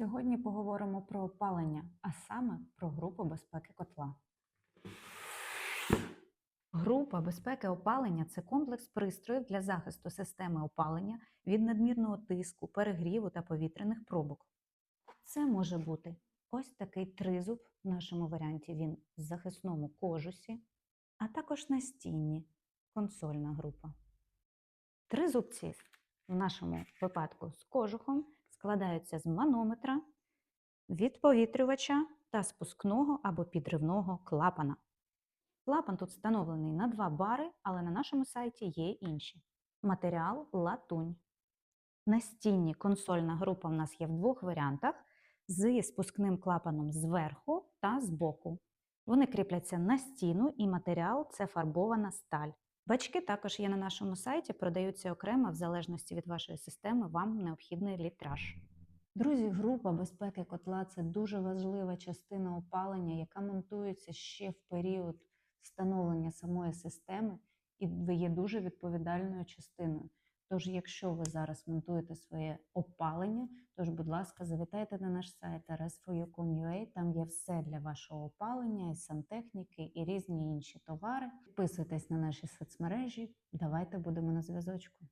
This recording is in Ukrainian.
Сьогодні поговоримо про опалення, а саме про групу безпеки котла. Група безпеки опалення це комплекс пристроїв для захисту системи опалення від надмірного тиску, перегріву та повітряних пробок. Це може бути ось такий тризуб, в нашому варіанті він в захисному кожусі, а також настінні консольна група. Тризубці в нашому випадку з кожухом складаються з манометра, відповітрювача та спускного або підривного клапана. Клапан тут встановлений на 2 бари, але на нашому сайті є інші. Матеріал латунь. Настінні консольна група в нас є в двох варіантах з спускним клапаном зверху та збоку. Вони кріпляться на стіну і матеріал це фарбована сталь. Бачки також є на нашому сайті, продаються окремо в залежності від вашої системи, вам необхідний літраж. Друзі, група безпеки котла це дуже важлива частина опалення, яка монтується ще в період встановлення самої системи, і є дуже відповідальною частиною. Тож, якщо ви зараз монтуєте своє опалення, тож, будь ласка, завітайте на наш сайт rsfoyu.com.ua, там є все для вашого опалення, і сантехніки, і різні інші товари. Підписуйтесь на наші соцмережі. Давайте будемо на зв'язочку.